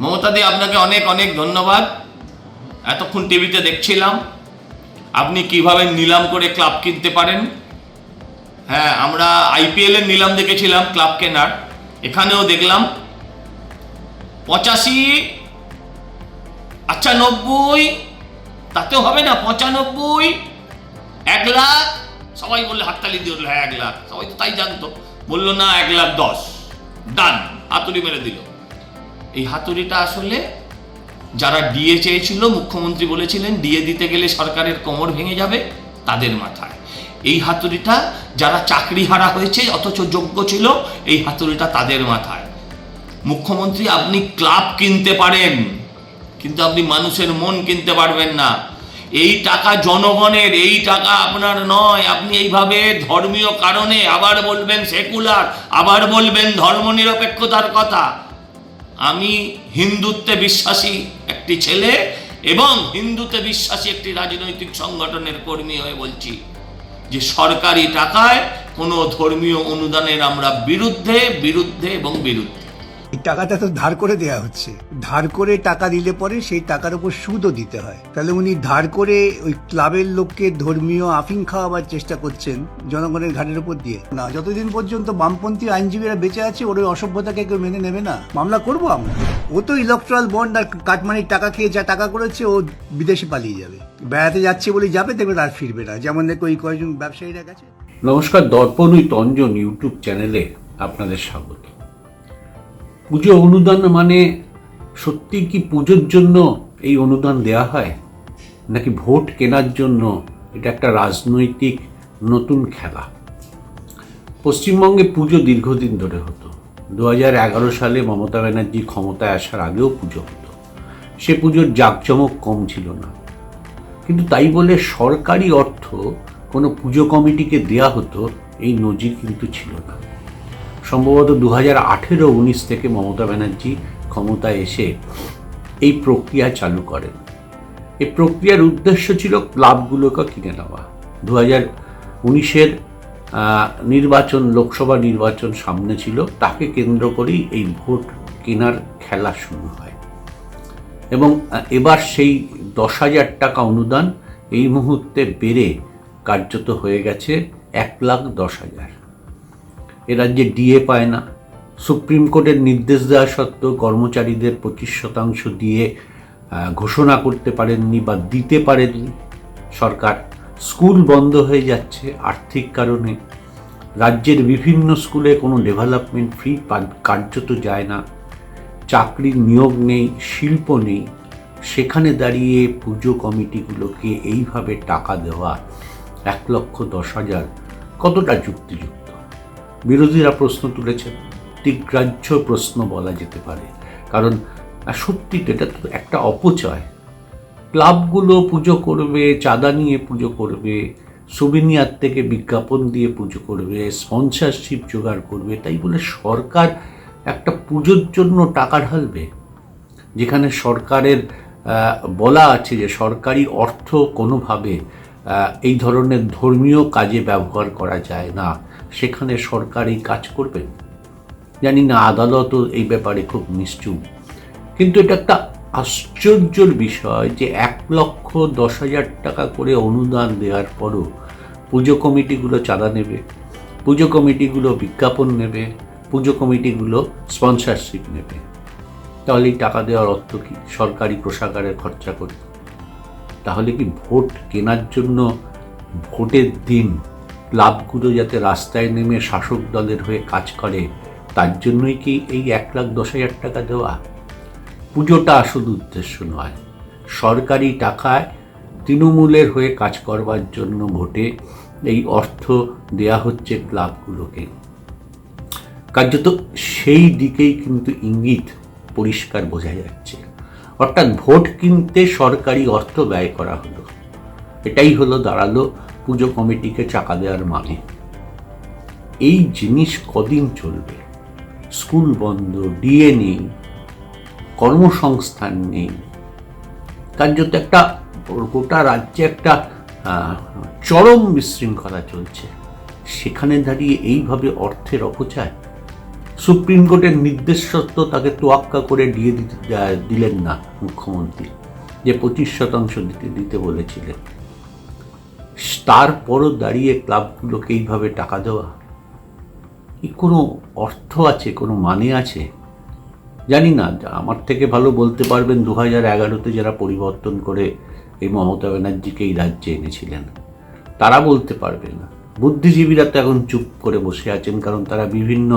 মমতাদি, আপনাকে অনেক অনেক ধন্যবাদ। এতক্ষণ টিভিতে দেখছিলাম। আপনি কীভাবে নিলাম করে ক্লাব কিনতে পারেন? হ্যাঁ আমরা আইপিএল এর নিলাম দেখেছিলাম, ক্লাব কেনার। এখানেও দেখলাম। পঁচাশি আচ্ছা নব্বই, তাতেও হবে না, পঁচানব্বই, এক লাখ। সবাই বললে হাততালি দিয়ে উঠল হ্যাঁ এক লাখ। সবাই তো তাই জানতো। বলল না, এক লাখ দশ। ডান হাতুড়ি মেরে দিল। এই হাতুড়িটা আসলে যারা ডিএ চেয়েছিল, মুখ্যমন্ত্রী বলেছিলেন, ডিএ দিতে গেলে সরকারের কোমর ভেঙে যাবে তাদের মাথায়। এই হাতুড়িটা যারা চাকরি হারা হয়েছে, অথচ যোগ্য ছিল, এই হাতুড়িটা তাদের মাথায়। মুখ্যমন্ত্রী, আপনি ক্লাব কিনতে পারেন, কিন্তু আপনি মানুষের মন কিনতে পারবেন না। এই টাকা জনগণের, এই টাকা আপনার নয়। আপনি এইভাবে ধর্মীয় কারণে আবার বলবেন সেকুলার, আবার বলবেন ধর্মনিরপেক্ষতার কথা। আমি হিন্দুত্বে বিশ্বাসী একটি ছেলে এবং হিন্দুতে বিশ্বাসী একটি রাজনৈতিক সংগঠনের কর্মী হয়ে বলছি যে সরকারি টাকায় কোনো ধর্মীয় অনুদানের আমরা বিরুদ্ধে বিরুদ্ধে এবং বিরুদ্ধে। টাকাটা তো ধার করে দেয়া হচ্ছে। ধার করে টাকা দিলে পরে সেই টাকার উপর সুদও দিতে হয়। তাহলে উনি ধার করে ওই ক্লাবের লোককে ধর্মীয় আফিং খাওয়াবার চেষ্টা করছেন জনগণের ঘাটের উপর দিয়ে। না, যতদিন পর্যন্ত বামপন্থী আইনজীবীরা বেঁচে আছে, ওর ওই অসভ্যতাকে কেউ মেনে নেবে না। মামলা করব আমরা। ও তো ইলেকট্রাল বন্ড আর কাটমানির টাকা খেয়ে যা টাকা করেছে, ও বিদেশে পালিয়ে যাবে। বেড়াতে যাচ্ছে বলে যাবে, দেখবে আর ফিরবে না। যেমন দেখো ওই কয়েকজন ব্যবসায়ীরা গেছে। নমস্কার, দর্পণ ওই তঞ্জন ইউটিউব চ্যানেলে আপনাদের স্বাগত। পুজো অনুদান মানে সত্যি কি পুজোর জন্য এই অনুদান দেয়া হয়? নাকি ভোট কেনার জন্য? এটা একটা রাজনৈতিক নতুন খেলা। পশ্চিমবঙ্গে পুজো দীর্ঘদিন ধরে হতো। দু সালে মমতা ব্যানার্জি ক্ষমতায় আসার আগেও পুজো হতো। সে পুজোর জাঁকজমক কম ছিল না। কিন্তু তাই বলে সরকারি অর্থ কোনো পুজো কমিটিকে দেয়া হতো, এই নজির কিন্তু ছিল না। সম্ভবত দু হাজার আঠেরো উনিশ থেকে মমতা ব্যানার্জি ক্ষমতায় এসে এই প্রক্রিয়া চালু করেন। এই প্রক্রিয়ার উদ্দেশ্য ছিল ক্লাবগুলোকে কিনে নেওয়া। দু হাজার উনিশের নির্বাচন, লোকসভা নির্বাচন সামনে ছিল, তাকে কেন্দ্র করেই এই ভোট কেনার খেলা শুরু হয়। এবং এবার সেই দশ হাজার টাকা অনুদান এই মুহূর্তে বেড়ে কার্যত হয়ে গেছে এক লাখ দশ হাজার। এ রাজ্যে ডিএ পায় না। সুপ্রিম কোর্টের নির্দেশ দেওয়া সত্ত্বেও কর্মচারীদের পঁচিশ শতাংশ দিয়ে ঘোষণা করতে পারেননি বা দিতে পারেননি। সরকার স্কুল বন্ধ হয়ে যাচ্ছে আর্থিক কারণে। রাজ্যের বিভিন্ন স্কুলে কোনো ডেভেলপমেন্ট ফ্রি কার্যত যায় না। চাকরির নিয়োগ নেই, শিল্প নেই। সেখানে দাঁড়িয়ে পুজো কমিটিগুলোকে এইভাবে টাকা দেওয়া এক লক্ষ দশ হাজার, কতটা যুক্তিযুক্ত? বিরোধীরা প্রশ্ন তুলেছেন দিগ্রাহ্য প্রশ্ন বলা যেতে পারে। কারণ সত্যি এটা তো একটা অপচয়। ক্লাবগুলো পুজো করবে, চাঁদা নিয়ে পুজো করবে সুবিনিয়ার থেকে বিজ্ঞাপন দিয়ে পুজো করবে স্পন্সারশিপ জোগাড় করবে, তাই বলে সরকার একটা পুজোর জন্য টাকা ঢালবে। যেখানে সরকারের বলা আছে যে সরকারি অর্থ কোনোভাবে এই ধরনের ধর্মীয় কাজে ব্যবহার করা যায় না। সেখানে সরকারই কাজ করবে? জানি না আদালতও এই ব্যাপারে খুব নিশ্চুপ। কিন্তু এটা একটা আশ্চর্যর বিষয় যে এক লক্ষ দশ হাজার টাকা করে অনুদান দেওয়ার পরও পুজো কমিটিগুলো চাঁদা নেবে, পুজো কমিটিগুলো বিজ্ঞাপন নেবে, পুজো কমিটিগুলো স্পন্সরশিপ নেবে। তাহলে এই টাকা দেওয়ার অর্থ কি? সরকারি কোষাগারে খরচা করবে। তাহলে কি ভোট কেনার জন্য ভোটের দিন ক্লাবগুলো যাতে রাস্তায় নেমে শাসক দলের হয়ে কাজ করে, তার জন্যই কি এই এক লাখ দশ হাজার টাকা দেওয়া? পুজোটা আসল উদ্দেশ্য নয়, সরকারি টাকায় তৃণমূলের হয়ে কাজ করবার জন্য ভোটে এই অর্থ দেয়া হচ্ছে ক্লাবগুলোকে। কার্যত সেই দিকেই কিন্তু ইঙ্গিত পরিষ্কার বোঝা যাচ্ছে। অর্থাৎ ভোট কিনতে সরকারি অর্থ ব্যয় করা হলো। এটাই হলো দাঁড়াল পুজো কমিটিকে চাকা দেওয়ার মানে? এই জিনিস কদিন চলবে? স্কুল বন্ধ, ডিএ নেই, কর্মসংস্থান নেই। কার্যত একটা গোটা রাজ্যে একটা চরম বিশৃঙ্খলা চলছে। সেখানে দাঁড়িয়ে এইভাবে অর্থের অপচয়? সুপ্রিম কোর্টের নির্দেশ সত্ত্বেও তাকে তোয়াক্কা করে দিয়ে দিলেন না মুখ্যমন্ত্রী, যে পঁচিশ শতাংশ দিতে দিতে বলেছিলেন। তারপরও দাঁড়িয়ে ক্লাবগুলোকে এইভাবে টাকা দেওয়া? কি কোনো অর্থ আছে, কোনো মানে আছে? জানি না আমার থেকে ভালো বলতে পারবেন দু হাজার এগারোতে যারা পরিবর্তন করে এই মমতা ব্যানার্জিকে এই রাজ্যে এনেছিলেন, তারা বলতে পারবে না। বুদ্ধিজীবীরা তো এখন চুপ করে বসে আছেন, কারণ তারা বিভিন্ন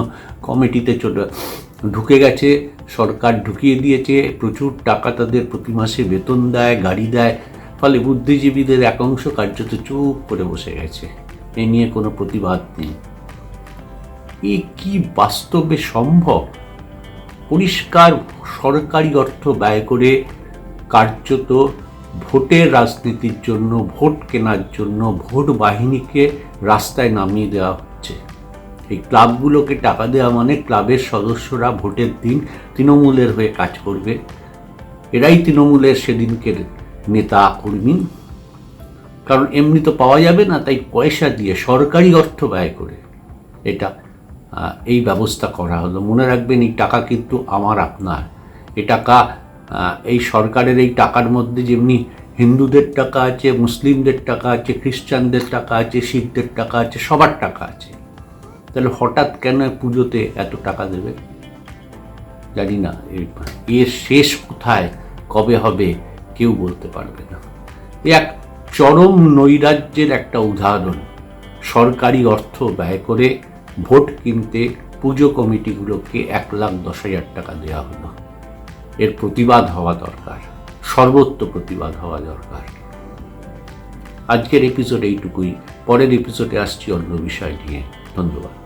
কমিটিতে চলে ঢুকে গেছে, সরকার ঢুকিয়ে দিয়েছে, প্রচুর টাকা তাদের প্রতি মাসে বেতন দেয়, গাড়ি দেয় ফলে বুদ্ধিজীবীদের একাংশ কার্যত চুপ করে বসে গেছে। এ নিয়ে কোনো প্রতিবাদ নেই। এ কি বাস্তবে সম্ভব? পরিষ্কার সরকারি অর্থ ব্যয় করে কার্যত ভোটের রাজনীতির জন্য, ভোট কেনার জন্য ভোট বাহিনীকে রাস্তায় নামিয়ে দেওয়া হচ্ছে। এই ক্লাবগুলোকে টাকা দেওয়া মানে ক্লাবের সদস্যরা ভোটের দিন তৃণমূলের হয়ে কাজ করবে। এরাই তৃণমূলের সেদিনকের নেতা কর্মী। কারণ এমনি তো পাওয়া যাবে না, তাই পয়সা দিয়ে সরকারি অর্থ ব্যয় করে এটা এই ব্যবস্থা করা হলো। মনে রাখবেন, এই টাকা কিন্তু আমার, আপনার। এ টাকা এই সরকারের এই টাকার মধ্যে যেমনি হিন্দুদের টাকা আছে, মুসলিমদের টাকা আছে, খ্রিস্টানদের টাকা আছে, শিখদের টাকা আছে, সবার টাকা আছে। তাহলে হঠাৎ কেন পুজোতে এত টাকা দেবে? জানি না এর শেষ কোথায়, কবে হবে? কেউ বলতে পারবে না। এক চরম নৈরাজ্যের একটা উদাহরণ, সরকারি অর্থ ব্যয় করে ভোট কিনতে পুজো কমিটিগুলোকে এক লাখ দশ হাজার টাকা দেওয়া হলো। এর প্রতিবাদ হওয়া দরকার সর্বত্র প্রতিবাদ হওয়া দরকার। আজকের এপিসোড এইটুকুই, পরের এপিসোডে আসছি অন্য বিষয় নিয়ে। ধন্যবাদ।